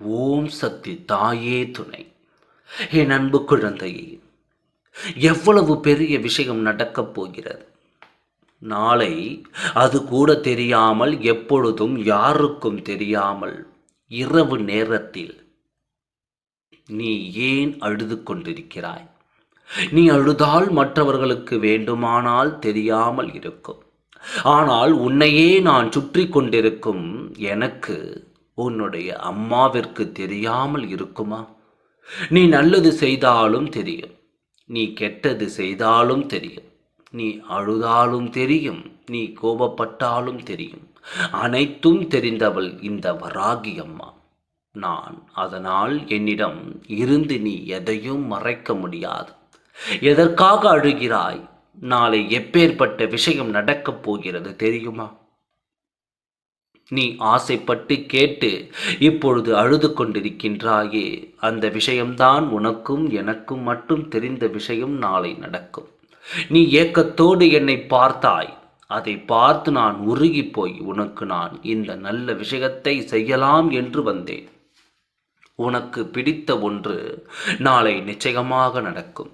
ஓம் சக்தி தாயே துணை. என் அன்பு குழந்தையே எவ்வளவு பெரிய விஷயம் நடக்கப் போகிறது? நாளை அது கூட தெரியாமல் எப்பொழுதும் யாருக்கும் தெரியாமல் இரவு நேரத்தில் நீ ஏன் அழுது கொண்டிருக்கிறாய்? நீ அழுதால் மற்றவர்களுக்கு வேண்டுமானால் தெரியாமல் இருக்கும். ஆனால் உன்னையே நான் சுற்றி கொண்டிருக்கும் எனக்கு உன்னுடைய அம்மாவிற்கு தெரியாமல் இருக்குமா? நீ நல்லது செய்தாலும் தெரியும். நீ கெட்டது செய்தாலும் தெரியும். நீ அழுதாலும் தெரியும். நீ கோபப்பட்டாலும் தெரியும். அனைத்தும் தெரிந்தவள் இந்த வராகி அம்மா நான் அதனால் என்னிடம் இருந்து நீ எதையும் மறைக்க முடியாது. எதற்காக அழுகிறாய்? நாளை எப்பேற்பட்ட விஷயம் நடக்கப் போகிறது தெரியுமா? நீ ஆசைப்பட்டு கேட்டு இப்பொழுது அழுது கொண்டிருக்கின்றாயே அந்த விஷயம்தான் உனக்கும் எனக்கும் மட்டும் தெரிந்த விஷயம் நாளை நடக்கும். நீ ஏக்கத்தோடு என்னை பார்த்தாய். அதை பார்த்து நான் உருகி போய் உனக்கு நான் இந்த நல்ல விஷயத்தை செய்யலாம் என்று வந்தேன். உனக்கு பிடித்த ஒன்று நாளை நிச்சயமாக நடக்கும்.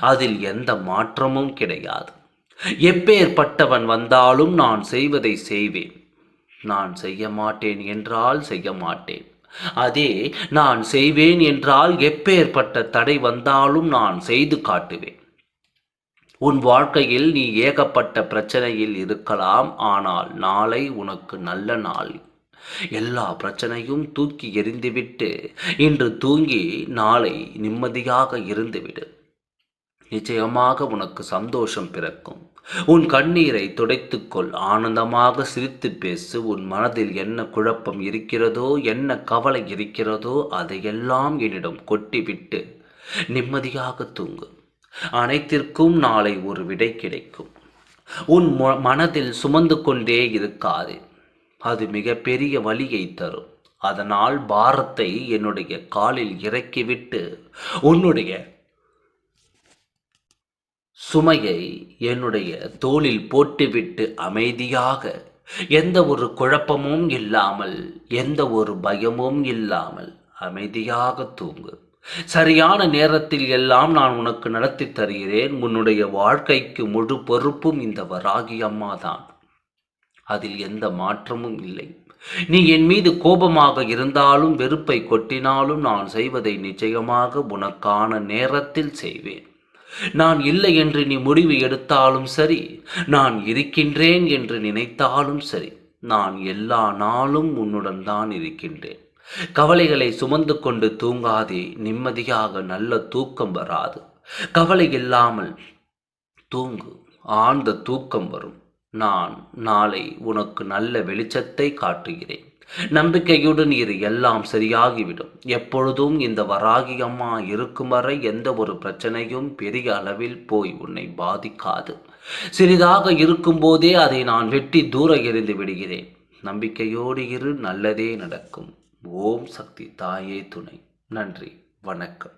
அதில் எந்த மாற்றமும் கிடையாது. எப்பேற்பட்டவன் வந்தாலும் நான் செய்வதை செய்வேன். நான் செய்ய மாட்டேன் என்றால் செய்ய மாட்டேன் அதே நான் செய்வேன் என்றால் எப்பேற்பட்ட தடை வந்தாலும் நான் செய்து காட்டுவேன். உன் வாழ்க்கையில் நீ ஏகப்பட்ட பிரச்சனையில் இருக்கலாம் ஆனால் நாளை உனக்கு நல்ல நாள். எல்லா பிரச்சனையும் தூக்கி எறிந்துவிட்டு இன்று தூங்கி நாளை நிம்மதியாக இருந்துவிடு. நிச்சயமாக உனக்கு சந்தோஷம் பிறக்கும். உன் கண்ணீரை துடைத்துக்கொள். ஆனந்தமாக சிரித்து பேசு. உன் மனதில் என்ன குழப்பம் இருக்கிறதோ என்ன கவலை இருக்கிறதோ அதையெல்லாம் என்னிடம் கொட்டிவிட்டு நிம்மதியாக தூங்கு. அனைத்திற்கும் நாளை ஒரு விடை கிடைக்கும். உன் மனதில் சுமந்து கொண்டே இருக்காது. அது மிகப்பெரிய வழியை தரும். அதனால் பாரத்தை என்னுடைய காலில் இறக்கிவிட்டு உன்னுடைய சுமையை என்னுடைய தோளில் போட்டுவிட்டு அமைதியாக எந்த ஒரு குழப்பமும் இல்லாமல் எந்த ஒரு பயமும் இல்லாமல் அமைதியாக தூங்கு. சரியான நேரத்தில் எல்லாம் நான் உனக்கு நடத்தி தருகிறேன். உன்னுடைய வாழ்க்கைக்கு முழு பொறுப்பும் இந்த வராகி அம்மா தான். அதில் எந்த மாற்றமும் இல்லை. நீ என் மீது கோபமாக இருந்தாலும் வெறுப்பை கொட்டினாலும் நான் செய்வதை நிச்சயமாக உனக்கான நேரத்தில் செய்வேன். நான் இல்லை என்று நீ முடிவு எடுத்தாலும் சரி. நான் இருக்கின்றேன் என்று நினைத்தாலும் சரி. நான் எல்லா நாளும் உன்னுடன் தான் இருக்கின்றேன். கவலைகளை சுமந்து கொண்டு தூங்காதே. நிம்மதியாக நல்ல தூக்கம் வராது. கவலை இல்லாமல் தூங்கு. ஆழ்ந்த தூக்கம் வரும். நான் நாளை உனக்கு நல்ல வெளிச்சத்தை காட்டுகிறேன். நம்பிக்கையுடன் இரு எல்லாம் சரியாகிவிடும். எப்பொழுதும் இந்த வராகி அம்மா இருக்கும் வரை எந்த ஒரு பிரச்சனையும் பெரிய அளவில் போய் உன்னை பாதிக்காது. சிறிதாக இருக்கும்போதே அதை நான் வெட்டி தூர எறிந்து விடுகிறேன். நம்பிக்கையோடு இரு நல்லதே நடக்கும். ஓம் சக்தி தாயே துணை. நன்றி வணக்கம்.